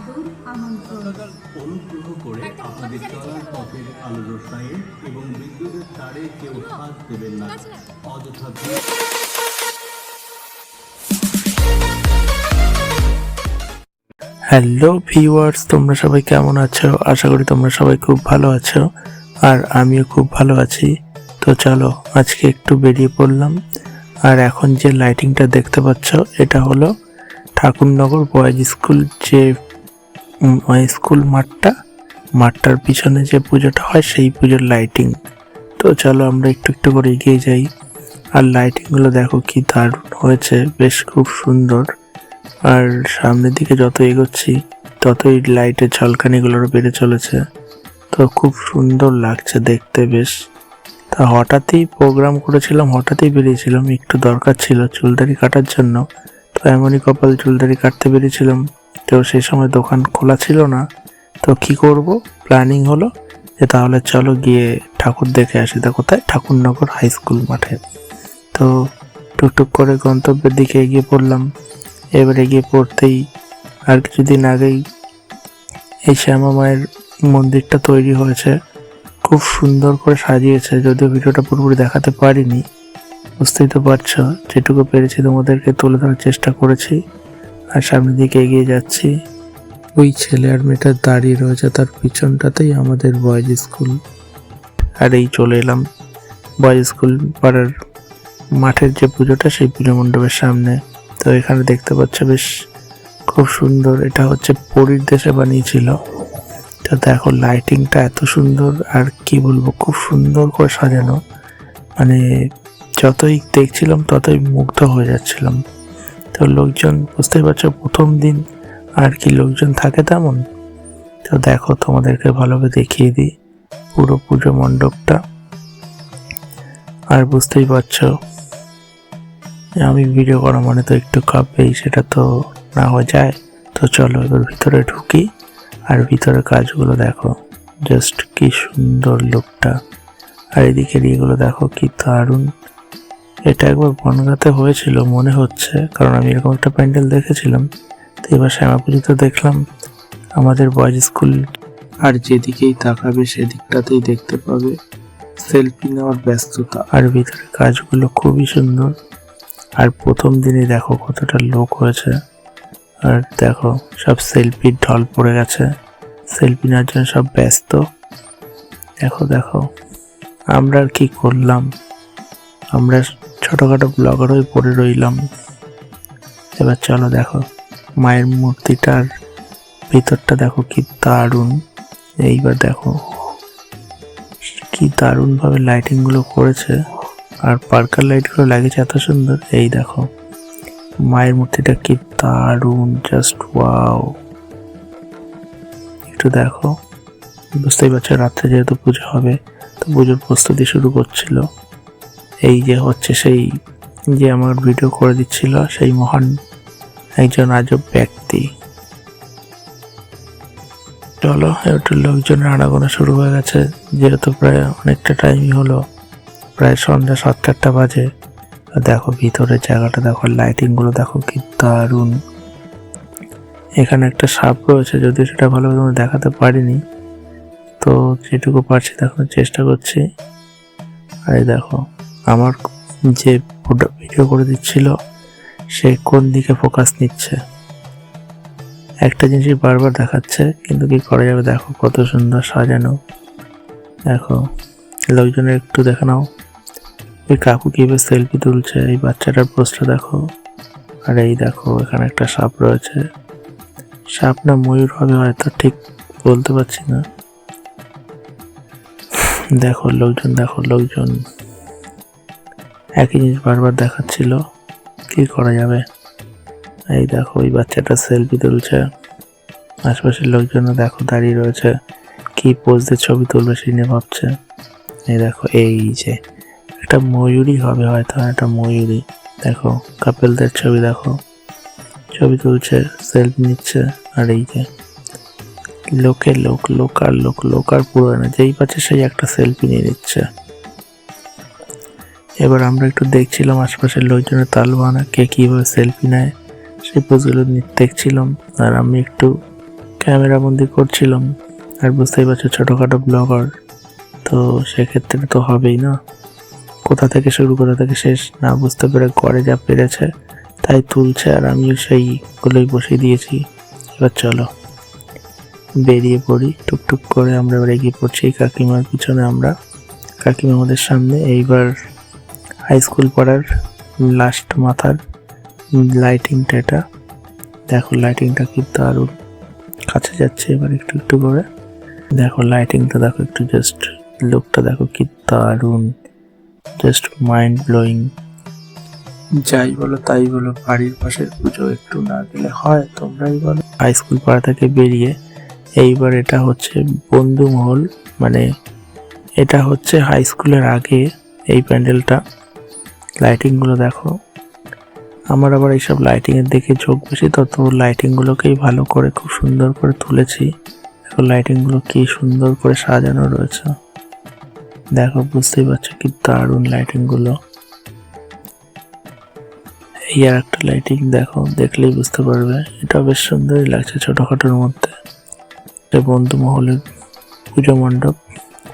সাদর আমন্ত্রণ। অনুগ্রহ করে আপনাদের চলার পথের আলো রসায়ন এবং বিদ্যুতের তারে কেউ হাত দেবেন না। অযথা হ্যালো ভিউয়ার্স তোমরা সবাই কেমন আছো? আশা করি তোমরা সবাই খুব ভালো আছো আর আমিও খুব ভালো আছি। তো চলো আজকে একটু বেরিয়ে পড়লাম। আর এখন যে লাইটিংটা দেখতে পাচ্ছ এটা হলো ঠাকুরনগর বয়েজ স্কুল যে স্কুল মাঠটা, মাঠটার পিছনে যে পুজোটা হয় সেই পুজোর লাইটিং তো চলো আমরা একটু একটু করে এগিয়ে যাই। আর লাইটিংগুলো দেখো কি দারুণ হয়েছে, বেশ খুব সুন্দর। আর সামনের দিকে যত এগোচ্ছি, ততই লাইটের ঝলকানিগুলোর বেড়ে চলেছে। তো খুব সুন্দর লাগছে দেখতে বেশ। তা হঠাৎই প্রোগ্রাম করেছিলাম, হঠাৎই বেরিয়েছিলাম। একটু দরকার ছিল চুলদারি কাটার জন্য। তো এমনই কপাল চুলদারি কাটতে বেরিয়েছিলাম। তো সেই সময় দোকান খোলা ছিল না। তো কি করব? প্ল্যানিং হলো যে তাহলে চলো গিয়ে ঠাকুর দেখে আসি। তা কোথায় ঠাকুরনগর হাই স্কুল মাঠে। তো টুকটুক করে গন্তব্যের দিকে এগিয়ে পড়লাম। এবারে গিয়ে পড়তেই আর কিছুদিন আগেই এই শ্যামা মায়ের মন্দিরটা তৈরি হয়েছে। খুব সুন্দর করে সাজিয়েছে। যদিও ভিডিওটা পুরোপুরি দেখাতে পারিনি। বুঝতেই তো পারছ, যেটুকু পেরেছি তোমাদেরকে তুলে ধরার চেষ্টা করেছি। আর সামনের দিকে এগিয়ে যাচ্ছি। ওই ছেলে আর মেয়েটা দাঁড়িয়ে রয়েছে তার পিছনটাতেই আমাদের বয়েজ স্কুল আর এই চলে এলাম বয়েজ স্কুল পাড়ার মাঠের যে পুজোটা, সেই পুজো মণ্ডপের সামনে। তো এখানে দেখতে পাচ্ছ বেশ খুব সুন্দর, এটা হচ্ছে পরীর দেশে বানিয়েছিল। তো দেখো লাইটিংটা এত সুন্দর আর কি বলব, খুব সুন্দর করে সাজানো। মানে যতই দেখছিলাম ততই মুগ্ধ হয়ে যাচ্ছিলাম। তো লোকজন বুঝতেই পারছ, প্রথম দিন আর কি লোকজন থাকে তেমন। তো দেখো তোমাদেরকে ভালোভাবে দেখিয়ে দিই পুরো পুজো মণ্ডপটা। আর বুঝতেই পারছ, আমি ভিডিও করা মানে তো একটু কাঁপবেই, সেটা তো না হয়ে যায়। তো চলো এবার ভিতরে ঢুকি আর ভিতরে কাজগুলো দেখো। জাস্ট কি সুন্দর লোকটা। আর এদিকে এগুলো দেখো কি দারুণ এটা একবার বনগাতে হয়েছিল, মনে হচ্ছে, কারণ আমি এরকম একটা প্যান্ডেল দেখেছিলাম। তো এবার শ্যামা পুজোতে দেখলাম, আমাদের বয়েজ স্কুল আর যেদিকেই তাকাবে সেদিকটাতেই দেখতে পাবে সেলফি নেওয়ার ব্যস্ততা। আর ভিতরে কাজগুলো খুবই সুন্দর। আর প্রথম দিনে দেখো কতটা লোক হয়েছে। আর দেখো, সব সেলফির ঢল পড়ে গেছে। সেলফি নেওয়ার জন্য সব ব্যস্ত। দেখো দেখো, আমরা আর কি করলাম? আমরা ছোটখাটো ব্লগার হয়ে পড়ে রইলাম। এবার চলো দেখো, মায়ের মূর্তিটার ভিতরটা দেখো কি দারুণ। এইবার দেখো কি দারুণ ভাবে লাইটিংগুলো করেছে। আর পার্কার লাইটগুলো লাগিয়েছে এত সুন্দর। এই দেখো, মায়ের মূর্তিটা কি দারুণ জাস্ট ওয়াও একটু দেখো, বুঝতেই পারছ রাত্রে যেহেতু পুজো হবে, তো পুজোর প্রস্তুতি শুরু করছিল। এই যে হচ্ছে সেই যে আমার ভিডিও করে দিচ্ছিল, সেই মহান একজন আজব ব্যক্তি। চলো, একটু লোকজনের আনাগোনা শুরু হয়ে গেছে। যেহেতু প্রায় অনেকটা টাইমই হলো, প্রায় সন্ধ্যা সাতটা আটটা বাজে। দেখো ভিতরের জায়গাটা, দেখো লাইটিংগুলো, দেখো কি দারুণ। এখানে একটা সাপ রয়েছে, যদিও সেটা ভালোভাবে তোমরা দেখাতে পারিনি। তো যেটুকু পারছি দেখানোর চেষ্টা করছি। আর দেখো আমার যে ফটো ভিডিও করে দিচ্ছিল, সে কোন দিকে ফোকাস নিচ্ছে? একটা জিনিসই বারবার দেখাচ্ছে, কিন্তু কি করা যাবে? দেখো কত সুন্দর সাজানো। দেখো, লোকজনের একটু দেখে নাও। ওই কাকু কীভাবে সেলফি তুলছে, এই বাচ্চাটার পোস্টটা দেখো। আর এই দেখো, এখানে একটা সাপ রয়েছে। সাপ না ময়ূর হবে হয়তো, ঠিক বলতে পারছি না। দেখো, লোকজন দেখো, লোকজন। একই জিনিস বারবার দেখাচ্ছিল, কি করা যাবে? এই দেখো, ওই বাচ্চাটা সেলফি তুলছে। আশপাশের লোকজনও দেখো দাঁড়িয়ে রয়েছে। কি পোজ দিয়ে ছবি তুলবে সেই নিয়ে ভাবছে। এই দেখো, এই যে, একটা ময়ূরই হবে হয়তো একটা ময়ূরই। দেখো কাপেলদের ছবি দেখো। ছবি তুলছে সেলফি নিচ্ছে, আর এই যে, লোকে লোক লোক আর লোক লোক আর পুরো না যেই পাচ্ছে সেই একটা সেলফি নিয়ে নিচ্ছে। এবার আমরা একটু দেখছিলাম আশপাশের লোকজনের তাল বানা কে কীভাবে সেলফি নেয় সেই পোজগুলো দেখছিলাম। আর আমি একটু ক্যামেরা বন্দি করছিলাম। আর বুঝতেই পারছ, ছোটোখাটো ব্লগার তো সেক্ষেত্রে তো হবেই না। কোথা থেকে শুরু, কোথা থেকে শেষ, না বুঝতে পেরে ঘরে যা পেরেছে, তাই তুলছে। আর আমিও সেইগুলোই বসিয়ে দিয়েছি। এবার চলো। বেরিয়ে পড়ি, টুকটুক করে আমরা এবার এগিয়ে পড়ছি কাকিমার পিছনে আমরা। কাকিমা আমাদের সামনে, এইবার হাই স্কুল পড়ার লাস্ট মাথার লাইটিংটা এটা। দেখো লাইটিংটা কি দারুণ কাছে যাচ্ছে, এবার একটু একটু করে। দেখো লাইটিংটা দেখো একটু জাস্ট লুকটা দেখো কি দারুণ। জাস্ট মাইন্ড ব্লোয়িং যাই বলো, তাই বলো, বাড়ির পাশের পুজো একটু না গেলে হয়, তোমরাই বলো। হাই স্কুল পাড়া থেকে বেরিয়ে এইবার এটা হচ্ছে বন্ধু মহল মানে এটা হচ্ছে হাই স্কুলের আগে এই প্যান্ডেলটা। লাইটিংগুলো দেখো। আমার আবার এইসব লাইটিংয়ের দিকে ঝোঁক বেশি, তো তো লাইটিংগুলোকেই ভালো করে খুব সুন্দর করে তুলেছি। দেখো লাইটিংগুলো কি সুন্দর করে সাজানো রয়েছে। দেখো, বুঝতেই পারছ কি দারুণ লাইটিংগুলো এই আর একটা লাইটিং দেখো, দেখলেই বুঝতে পারবে। এটা বেশ সুন্দরই লাগছে ছোটখাটোর মধ্যে। এটা বন্ধু মহলের পুজো মণ্ডপ।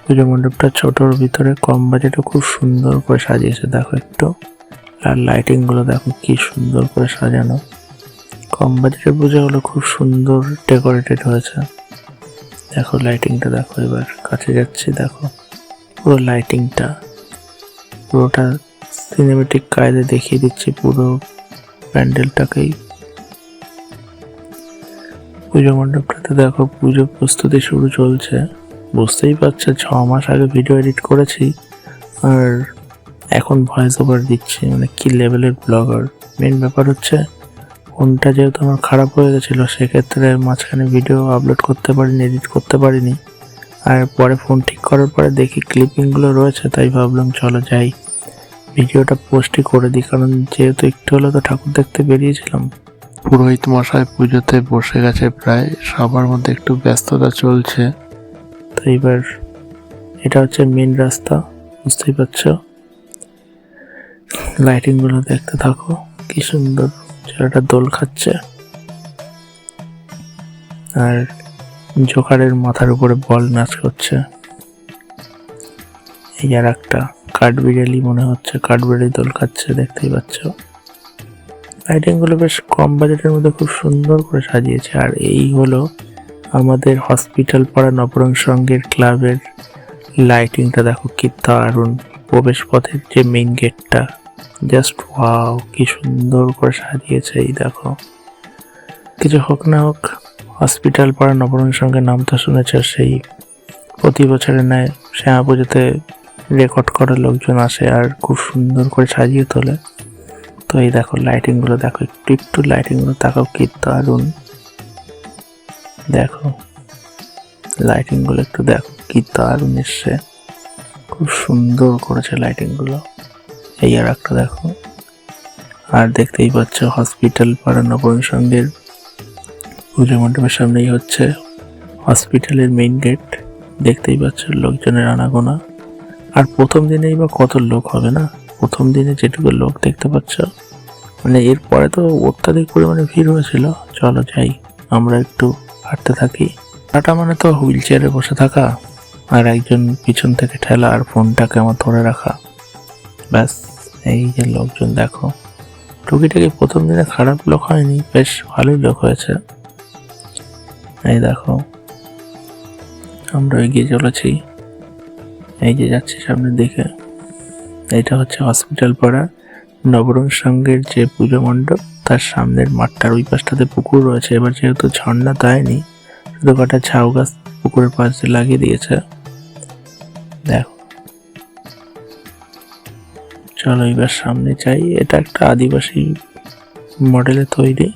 পুজো মণ্ডপটা ছোটোর ভিতরে, কম বাজেটে খুব সুন্দর করে সাজিয়েছে। দেখো একটু, আর লাইটিংগুলো দেখো কি সুন্দর করে সাজানো। কম বাজেটের পুজো হলো খুব সুন্দর ডেকোরেটেড হয়েছে। দেখো লাইটিংটা দেখো এবার, কাছে যাচ্ছি, দেখো পুরো লাইটিংটা পুরোটা সিনেমেটিক কায়দে দেখিয়ে দিচ্ছি, পুরো প্যান্ডেলটাকেই। পুজো মণ্ডপটাতে দেখো পুজো প্রস্তুতি শুরু চলছে। বুঝতেই পারছে ছ মাস আগে ভিডিও এডিট করেছি, আর এখন ভয়েস ওভার দিচ্ছি মানে কি লেভেলের ব্লগার মেন ব্যাপার হচ্ছে ফোনটা যেহেতু আমার খারাপ হয়ে গেছিল, সেক্ষেত্রে মাঝখানে ভিডিও আপলোড করতে পারিনি এডিট করতে পারিনি, আর পরে ফোন ঠিক করার পরে দেখি ক্লিপিংগুলো রয়েছে, তাই ভাবলাম চলো যাই। ভিডিওটা পোস্টই করে দিই, কারণ যেহেতু একটু হলে তো ঠাকুর দেখতে বেরিয়েছিলাম। পুরোহিত মশাই পুজোতে বসে গেছে প্রায়, সবার মধ্যে একটু ব্যস্ততা চলছে। তো এইবার এটা হচ্ছে মেন রাস্তা, বুঝতেই পারছ? লাইটিংগুলো দেখতে থাকো, কি সুন্দর ছেলেটা দোল খাচ্ছে। আর জোকারের মাথার উপরে বল নাচ করছে। এই আর একটা কাঠবিড়ালি মনে হচ্ছে, কাঠবিড়ালি দোল খাচ্ছে, দেখতেই পাচ্ছ। লাইটিংগুলো বেশ কম বাজেটের মধ্যে খুব সুন্দর করে সাজিয়েছে, আর এই হলো আমাদের হসপিটাল পাড়া নবরং সঙ্গের ক্লাবের লাইটিংটা দেখো কি দারুণ। প্রবেশ পথের যে মেইন গেটটা জাস্ট ওয়াও কি সুন্দর করে সাজিয়েছে এই দেখো। কিছু হোক না হোক, হসপিটাল পাড়া নবরণ সঙ্গে নাম তো শুনেছ সেই। প্রতি বছরের ন্যায় শ্যামা পুজোতে রেকর্ড করার লোকজন আসে আর খুব সুন্দর করে সাজিয়ে তোলে। তো এই দেখো লাইটিংগুলো দেখো, একটু একটু লাইটিংগুলো তাকাও কি দারুণ। দেখো। লাইটিংগুলো একটু দেখো, কি দারুণ এসছে। খুব সুন্দর করেছে লাইটিংগুলো এই আর একটা দেখো। আর দেখতেই পাচ্ছ হসপিটাল পাড়া নবরণ সঙ্গের পুজো মণ্ডপের সামনেই হচ্ছে হসপিটালের মেইন গেট দেখতেই পাচ্ছ, লোকজনের আনাগোনা। আর প্রথম দিনেই বা কত লোক হবে না? প্রথম দিনে যেটুকু লোক দেখতে পাচ্ছ। মানে এরপরে তো অত্যাধিক পরিমাণে ভিড় হয়েছিল। চলো যাই, আমরা একটু হাঁটতে থাকি। হাঁটা মানে তো হুইল চেয়ারে বসে থাকা আর একজন পিছন থেকে ঠেলা আর ফোনটাকে আমার ধরে রাখা। ব্যাস, এই যে লোকজন দেখো। টুকিটাকি প্রথম দিনে খারাপ লোক হয়নি, বেশ ভালোই লোক হয়েছে। এই দেখো, আমরা এগিয়ে চলেছি। এই যে যাচ্ছি সামনের দিকে। এটা হচ্ছে হসপিটাল পাড়া, নবরণ সঙ্গের যে পুজো মণ্ডপ। তার সামনের মাঠটার ওই পাশটাতে পুকুর রয়েছে। এবার যেহেতু ঝর্ণা দেয়নি শুধু কটা ঝাউ গাছ পুকুরের পাশ দিয়ে লাগিয়ে দিয়েছে। দেখো। চলো এবার সামনে যাই। এটা একটা আদিবাসী মডেলে তৈরি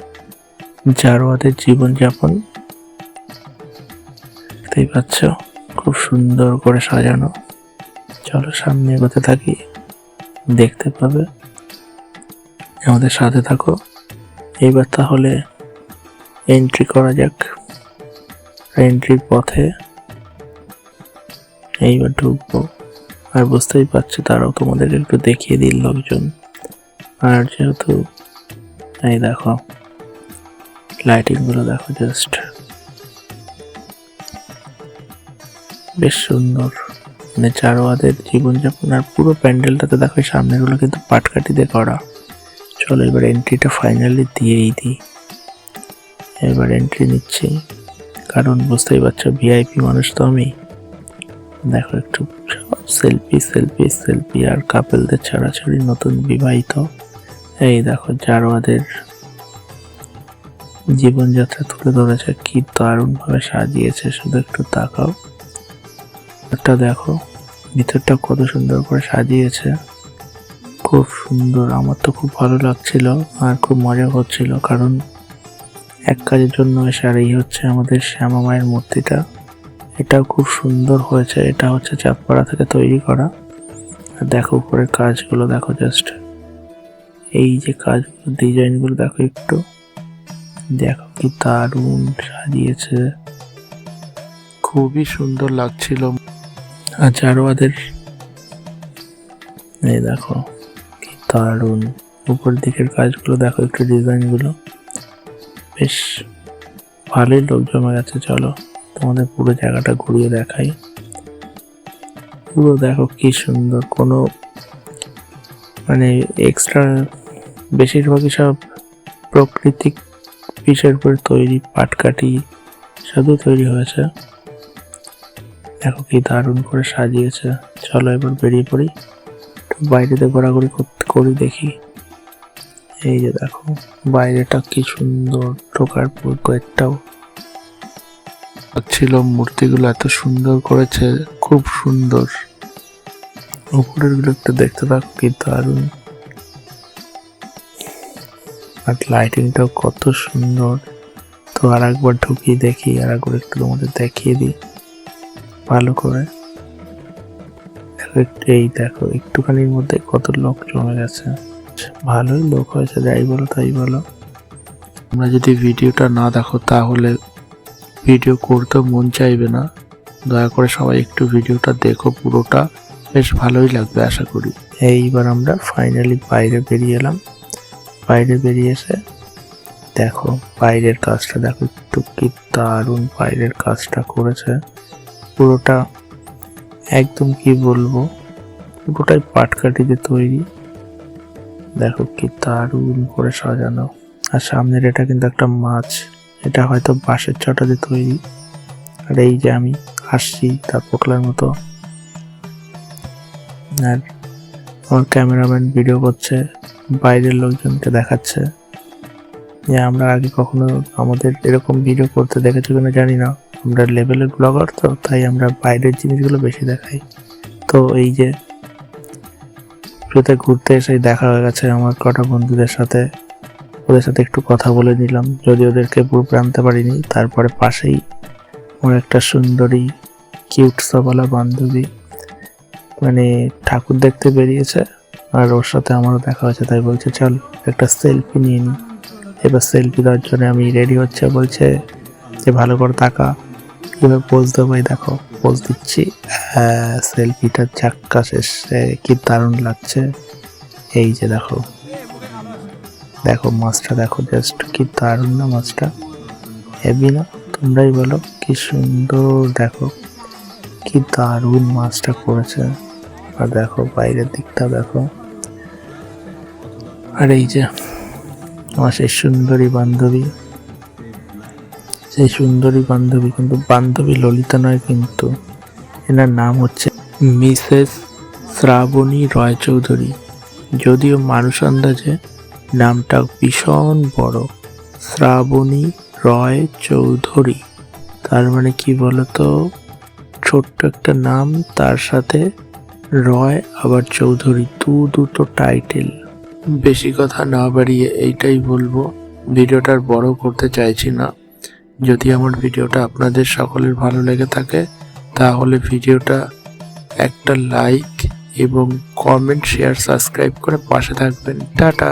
জারোয়াদের জীবনযাপন। দেখতেই পাচ্ছ, খুব সুন্দর করে সাজানো। চলো সামনে এগোতে থাকি। দেখতে পাবে। আমাদের সাথে থাকো। এইবার তাহলে এন্ট্রি করা যাক। এন্ট্রির পথে এইবার ঢুকবো। আর বুঝতেই পারছ তারাও তোমাদের একটু দেখিয়ে দিল লোকজন। আর যেহেতু এই দেখো লাইটিংগুলো দেখো জাস্ট বেশ সুন্দর। মানে চারোয়াদের জীবনযাপন আর পুরো প্যান্ডেলটাতে দেখো সামনেগুলো কিন্তু পাটকাঠি দিয়ে করা। চলো এবার এন্ট্রিটা ফাইনালি দিয়েই দিই। এবার এন্ট্রি নিচ্ছি। কারণ বুঝতেই পারছ ভিআইপি মানুষ তো আমি। দেখো একটু সেলফি সেলফি সেলফি আর কাপেলদের ছাড়াছাড়ি, নতুন বিবাহিত। এই দেখো, জারোয়াদের জীবনযাত্রা তুলে ধরেছে, কি দারুণ ভাবে সাজিয়েছে, শুধু একটু তাকাও। একটা দেখো, ভিতরটা কত সুন্দর করে সাজিয়েছে। খুব সুন্দর। আমার তো খুব ভালো লাগছিল আর খুব মজা হচ্ছিল কারণ এক কাজের জন্য আর এই হচ্ছে আমাদের শ্যামা মায়ের মূর্তিটা। এটাও খুব সুন্দর হয়েছে। এটা হচ্ছে চাঁদপাড়া থেকে তৈরি করা। আর দেখো উপরের কাজগুলো, দেখো জাস্ট এই যে কাজগুলো, ডিজাইনগুলো দেখো একটু। দেখো কি দারুণ সাজিয়েছে। খুবই সুন্দর লাগছিল। আর জারোয়াদের এই দেখো। দারুণ। উপর দিকের কাজগুলো দেখো, একটু ডিজাইনগুলো। বেশ ভালোই লোক জমে গেছে, চলো। তোমাদের পুরো জায়গাটা ঘুরিয়ে দেখাই। পুরো দেখো কি সুন্দর, কোনো মানে এক্সট্রা বেশিরভাগই সব প্রাকৃতিক পিসের উপর তৈরি, পাটকাঠি সবই তৈরি হয়েছে। দেখো কি দারুণ করে সাজিয়েছে। চলো এবার বেরিয়ে পড়ি। একটু বাইরেতে ঘোরাঘুরি করতে করি দেখি। এই যে দেখো, বাইরেটা কি সুন্দর ঢোকার পর কয়েকটাও। ছিল মূর্তিগুলো এত সুন্দর করেছে, খুব সুন্দর। উপরেরগুলো একটু দেখতে থাকো, কি দারুণ। আর লাইটিংটাও কত সুন্দর। তো আর একবার ঢুকিয়ে দেখি আর একবার একটু তোমাদের দেখিয়ে দিই। ভালো করে। এই দেখো, একটুখানির মধ্যে কত লোক জমে গেছে। ভালোই লোক হয়েছে, যাই বলো তাই বলো। তোমরা যদি ভিডিওটা না দেখো, তাহলে ভিডিও করতে মন চাইবে না। দয়া করে সবাই একটু ভিডিওটা দেখো পুরোটা। বেশ ভালোই লাগবে, আশা করি। এইবার আমরা ফাইনালি বাইরে বেরিয়ে এলাম। বাইরে বেরিয়ে এসে দেখো, বাইরের কাজটা দেখো একটু কি দারুণ বাইরের কাজটা করেছে। পুরোটা একদম কি বলব? পুরোটাই পাটকাঠিতে তৈরি। দেখো কি দারুণ করে সাজানো। আর সামনের এটা কিন্তু একটা মাছ। এটা হয়তো বাঁশের চটাতে তৈরি। আর এই যে আমি আসছি তার পোকলার মতো। আর আমার ক্যামেরাম্যান ভিডিও করছে, বাইরের লোকজনকে দেখাচ্ছে। যে আমরা আগে কখনো আমাদের এরকম ভিডিও করতে দেখেছি কিনা জানি না। আমরা লেভেলের ব্লগার তো তাই আমরা বাইরের জিনিসগুলো বেশি দেখাই। তো এই যে, শুরুতে ঘুরতে এসে দেখা হয়ে গেছে আমার কটা বন্ধুদের সাথে। ওদের সাথে একটু কথা বলে নিলাম, যদি ওদেরকে পুরো আনতে পারিনি, তারপরে পাশেই আমার একটা সুন্দরী কিউট সবালা বান্ধবী মানে ঠাকুর দেখতে বেরিয়েছে, আর ওর সাথে আমারও দেখা হয়েছে, তাই বলছে, চল, একটা সেলফি নিয়ে নিই এবার সেলফি দেওয়ার জন্য আমি রেডি হচ্ছে, বলছে যে, ভালো করে তাকা। কীভাবে পোজ এই দেখো পোজ দিচ্ছি। সেলফিটা চাক্কা শেষে কি দারুণ লাগছে। এই যে দেখো। দেখো, মাছটা দেখো জাস্ট কি দারুণ না মাছটা। হেভি না? তোমরাই বলো, কি সুন্দর দেখো। কি দারুণ মাছটা করেছে। আর দেখো, বাইরের দিকটা দেখো। আর এই যে, আমার সেই সুন্দরী বান্ধবী। সেই সুন্দরী বান্ধবী কিন্তু, বান্ধবী ললিতা নয় কিন্তু, এনার নাম হচ্ছে মিসেস শ্রাবণী রয়চৌধুরী। যদিও মানুষ আন্দাজে নামটা ভীষণ বড়, শ্রাবণী রয় চৌধুরী তার মানে কি বলতো? ছোট্ট একটা নাম, তার সাথে রয় আবার চৌধুরী, দু দুটো টাইটেল। বেশি কথা না বাড়িয়ে এইটাই বলব ভিডিওটার বড় করতে চাইছি না। যদি আমার ভিডিওটা আপনাদের সকলের ভালো লেগে থাকে, তাহলে ভিডিওটা একটা লাইক এবং কমেন্ট শেয়ার সাবস্ক্রাইব করে পাশে থাকবেন। টাটা!